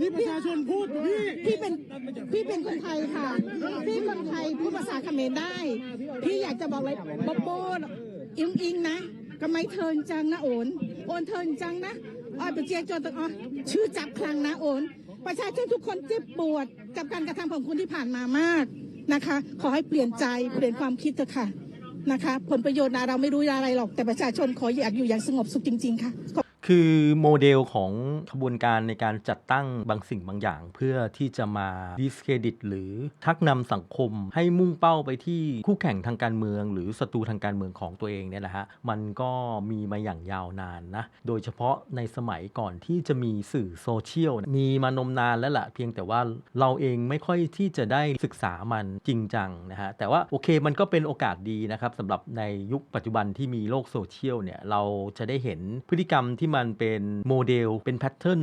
นี่ประชาชนพูดพี่พี่เป็นพี่เป็นคนไทยค่ะ พี่คนไทยพูดภาษาเขมรได้ พี่อยากจะบอกเลยบ๊อบโบอิงอิงนะทำไม่เทินจังนะโอนโอนเทินจังนะอ้อยไปเจียจนตะอ๋อชื่อจับคลังนะโอนประชาชนทุกคนเจ็บปวดกับการกระทำของคุณที่ผ่านมามากนะคะ ขอให้เปลี่ยนใจเปลี่ยนความคิดเถอะค่ะนะคะ ผลประโยชน์นะเราไม่รู้อะไรหรอกแต่ประชาชนขออยากอยู่อย่างสงบสุขจริง ๆ ค่ะ คือโมเดลของขบวนการในการจัดตั้งบางสิ่งบางอย่าง เพื่อที่จะมาดิสเครดิต หรือทักนำสังคมให้มุ่งเป้าไปที่คู่แข่งทางการเมือง หรือศัตรูทางการเมืองของตัวเองเนี่ยนะฮะมันก็มีมาอย่างยาวนานนะโดยเฉพาะในสมัยก่อนที่จะมีสื่อโซเชียลมีมานมนานแล้วล่ะเพียงแต่ว่าเราเองไม่ค่อยที่จะได้ศึกษามันจริงจังนะฮะแต่ว่าโอเคมันก็เป็นโอกาสดีนะครับสำหรับในยุคปัจจุบันที่มีโลกโซเชียลเนี่ยเราจะได้เห็นพฤติกรรมที่มันเป็นโมเดลเป็นแพทเทิร์น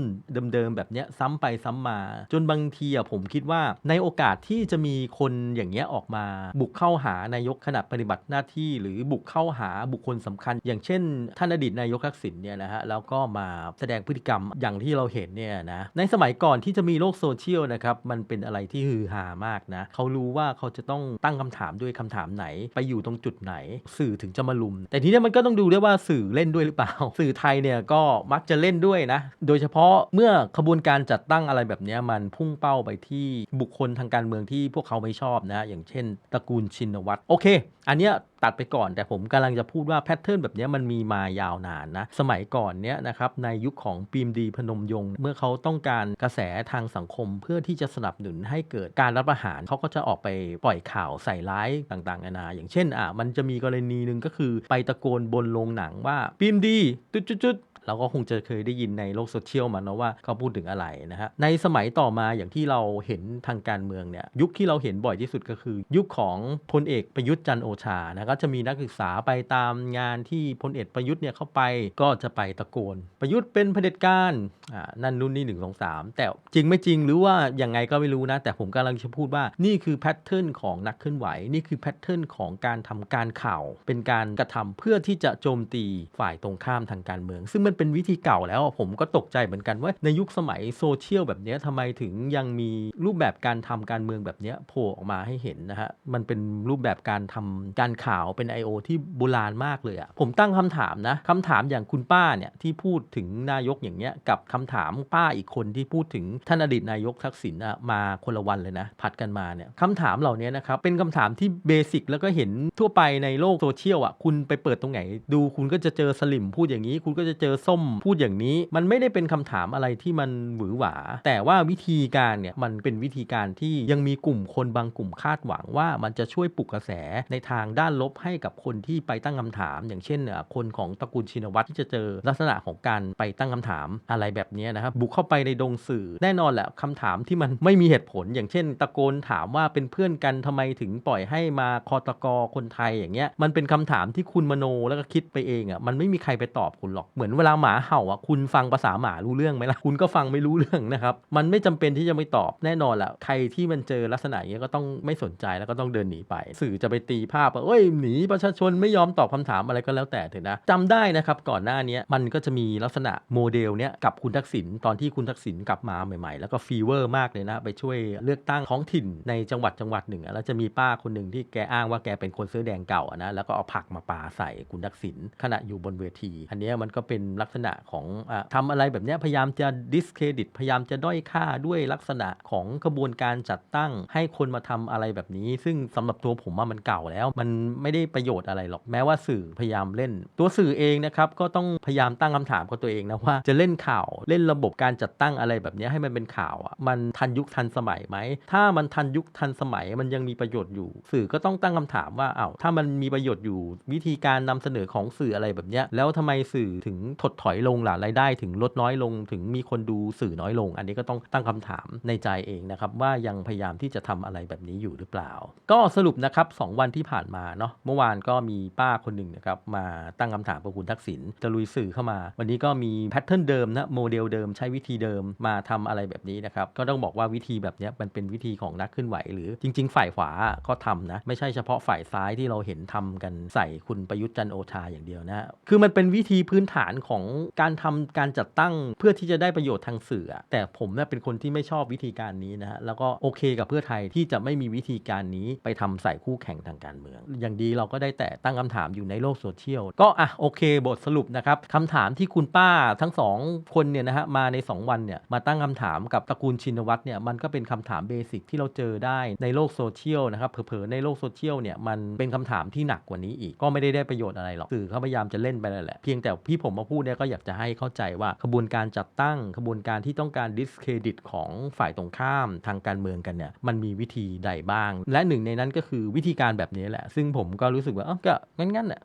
เดิมๆแบบเนี้ยซ้ำไปซ้ำมา จนบางทีอะผมคิดว่าในโอกาสที่จะมีคนอย่างเงี้ยออกมาบุกเข้าหานายกขณะปฏิบัติหน้าที่ หรือบุกเข้าหาบุคคลสำคัญ อย่างเช่นท่านอดีตนายกทักษิณเนี่ยนะฮะแล้วก็มาแสดงพฤติกรรมอย่างที่เราเห็นเนี่ยนะในสมัยก่อนที่จะมีโลกโซเชียลนะครับมันเป็นอะไรที่ฮือฮามากนะเขารู้ว่าเขาจะต้องตั้งคำถามด้วยคำถามไหน ไปอยู่ตรงจุดไหน สื่อถึงจะมาลุม แต่ทีเนี้ยมันก็ต้องดูด้วยว่าสื่อเล่นด้วยหรือเปล่า สื่อไทยเนี่ยก็มักจะเล่นด้วยนะ โดยเฉพาะเมื่อขบวนการจัดตั้งอะไรแบบนี้มันพุ่งเป้าไปที่บุคคลทางการเมืองที่พวกเขาไม่ชอบนะ อย่างเช่นตระกูลชินวัตรโอเค อันเนี้ยตัดไปก่อนแต่ผมกำลังจะพูดว่าแพทเทิร์นแบบนี้มันมีมายาวนานนะ สมัยก่อนเนี้ยนะครับในยุคของปีมดีพนมยงค์เมื่อเขาต้องการกระแสทางสังคมเพื่อที่จะสนับสนุนให้เกิดการรับประหารเขาก็จะออกไปปล่อยข่าวใส่ร้ายต่างๆนานาอย่างเช่นอะมันจะมีกรณีหนึ่งก็คือไปตะโกนบนโรงหนังว่าปีมดีจุดๆ เราก็คงจะเคยได้ยินในโลกโซเชียลมาเนาะว่าเขาพูดถึงอะไรนะฮะในสมัยต่อมาอย่างที่เราเห็นทางการเมืองเนี่ยยุคที่เราเห็นบ่อยที่สุดก็คือ ยุคของพลเอกประยุทธ์จันโอชานะก็จะมีนักศึกษาไปตามงานที่พลเอกประยุทธ์เนี่ยเข้าไปก็จะไปตะโกน ประยุทธ์เป็นเผด็จการอ่านั่นนู่นนี่หนึ่งสองสามแต่จริงไม่จริงหรือว่ายังไงก็ไม่รู้นะ แต่ผมกำลังจะพูดว่านี่คือแพทเทิร์นของนักเคลื่อนไหว นี่คือแพทเทิร์นของการทำการข่าว เป็นการกระทำเพื่อที่จะโจมตีฝ่ายตรงข้ามทางการเมือง ซึ่งมันเป็นวิธีเก่าแล้วผมก็ตกใจเหมือนกันว่าในยุคสมัยโซเชียลแบบนี้ทำไมถึงยังมีรูปแบบการทำการเมืองแบบนี้โผล่ออกมาให้เห็นนะฮะมันเป็นรูปแบบการทำการข่าวเป็น I.O. ที่โบราณมากเลยอะผมตั้งคำถามนะคำถามอย่างคุณป้าเนี่ยที่พูดถึงนายกอย่างเงี้ยกับคำถามป้าอีกคนที่พูดถึงท่านอดีตนายกทักษิณอะมาคนละวันเลยนะผัดกันมาเนี่ยคำถามเหล่านี้นะครับเป็นคำถามที่เบสิกแล้วก็เห็นทั่วไปในโลกโซเชียลอะคุณไปเปิดตรงไหนดูคุณก็จะเจอสลิมพูดอย่างนี้ คุณก็จะเจอส้มพูดอย่างนี้ มันไม่ได้เป็นคำถามอะไรที่มันหวือหวา แต่ว่าวิธีการเนี่ยมันเป็นวิธีการที่ยังมีกลุ่มคนบางกลุ่มคาดหวังว่ามันจะช่วยปลุกกระแสในทางด้านลบให้กับคนที่ไปตั้งคำถาม อย่างเช่นคนของตระกูลชินวัตรที่จะเจอลักษณะของการไปตั้งคำถามอะไรแบบนี้นะครับบุกเข้าไปในดงสื่อแน่นอนแหละคำถามที่มันไม่มีเหตุผล อย่างเช่น ตะโกนถามว่าเป็นเพื่อนกันทำไมถึงปล่อยให้มาคอตกอคนไทยอย่างเงี้ยมันเป็นคำถามที่คุณมโนแล้วก็คิดไปเองอะมันไม่มีใครไปตอบคุณหรอกเหมือนเวลาหมาเห่าอะคุณฟังภาษาหมารู้เรื่องไหมล่ะคุณก็ฟังไม่รู้เรื่องนะครับมันไม่จำเป็นที่จะไม่ตอบแน่นอนแหละใครที่มันเจอลักษณะอย่างเงี้ยก็ต้องไม่สนใจแล้วก็ต้องเดินหนีไป สื่อจะไปตีภาพว่าเอ้ยหนีประชาชนไม่ยอมตอบคำถามอะไรก็แล้วแต่เถอะนะจำได้นะครับก่อนหน้านี้มันก็จะมีลักษณะโมเดลเนี้ยกับคุณทักษิณตอนที่คุณทักษิณกลับมาใหม่ๆ แล้วก็ฟีเวอร์มากเลยนะไปช่วยเลือกตั้งท้องถิ่นในจังหวัดจังหวัดหนึ่งแล้วจะมีป้าคนหนึ่งที่แกอ้างว่าแกเป็นคนเสื้อแดงเก่านะแล้วก็เอาผักมาปาใส่คุณทักษิณขณะอยู่บนเวที อันนี้มันก็เป็นลัักษณะของอะทำอะไรแบบนี้พยายามจะดิสเครดิตพยายามจะด้อยค่าด้วยลักษณะของกระบวนการจัดตั้งให้คนมาทำอะไรแบบนี้ ซึ่งสำหรับตัวผมว่ามันเก่าแล้ว มันไม่ได้ประโยชน์อะไรหรอกแม้ว่าสื่อพยายามเล่น ตัวสื่อเองนะครับก็ต้องพยายามตั้งคำถามกับตัวเองนะว่าจะเล่นข่าวเล่นระบบการจัดตั้งอะไรแบบนี้ให้มันเป็นข่าวอะมันทันยุคทันสมัยไหมถ้ามันทันยุคทันสมัยมันยังมีประโยชน์อยู่ สื่อก็ต้องตั้งคำถามว่าอ้าวถ้ามันมีประโยชน์อยู่วิธีการนำเสนอของสื่ออะไรแบบนี้แล้วทำไมสื่อถึงถดถอยลงล่ะรายได้ถึงลดน้อยลง ถึงมีคนดูสื่อน้อยลง อันนี้ก็ต้องตั้งคำถามในใจเองนะครับว่ายังพยายามที่จะทำอะไรแบบนี้อยู่หรือเปล่า ก็สรุปนะครับสองวันที่ผ่านมาเนาะเมื่อวานก็มีป้าคนหนึ่งนะครับมาตั้งคำถามกับคุณทักษิณจะลุยสื่อเข้ามา วันนี้ก็มีแพทเทิร์นเดิมนะโมเดลเดิมใช้วิธีเดิมมาทำอะไรแบบนี้นะครับก็ต้องบอกว่าวิธีแบบนี้มันเป็นวิธีของนักเคลื่อนไหว หรือจริง ๆ ฝ่ายขวาก็ทำนะไม่ใช่เฉพาะฝ่ายซ้ายที่เราเห็นทำกันใส่คุณประยุทธ์จันโอชาอย่างเดียวนะคือมันเป็นวิธีพื้นฐานของของการทำการจัดตั้งเพื่อที่จะได้ประโยชน์ทางสื่อ แต่ผมเนี่ยเป็นคนที่ไม่ชอบวิธีการนี้นะฮะแล้วก็โอเคกับเพื่อไทยที่จะไม่มีวิธีการนี้ไปทำใส่คู่แข่งทางการเมือง อย่างดีเราก็ได้แต่ตั้งคำถามอยู่ในโลกโซเชียลก็อะโอเค บทสรุปนะครับคำถามที่คุณป้าทั้งสองคนเนี่ยนะฮะมาใน 2 วันเนี่ยมาตั้งคำถามกับตระกูลชินวัตรเนี่ยมันก็เป็นคำถามเบสิกที่เราเจอได้ในโลกโซเชียลนะครับเผลอๆในโลกโซเชียลเนี่ยมันเป็นคำถามที่หนักกว่านี้อีกก็ไม่ได้ได้ประโยชน์อะไรหรอกสื่อเขาพยายามจะเล่นไปนั่นแหละเพียงแต่ที่ผมมาพูดเนี่ยก็อยากจะให้เข้าใจว่าขบวนการจัดตั้งขบวนการที่ต้องการดิสเครดิตของฝ่ายตรงข้ามทางการเมืองกันเนี่ยมันมีวิธีใดบ้าง และหนึ่งในนั้นก็คือวิธีการแบบนี้แหละ ซึ่งผมก็รู้สึกว่าเออก็งั้นๆแหละ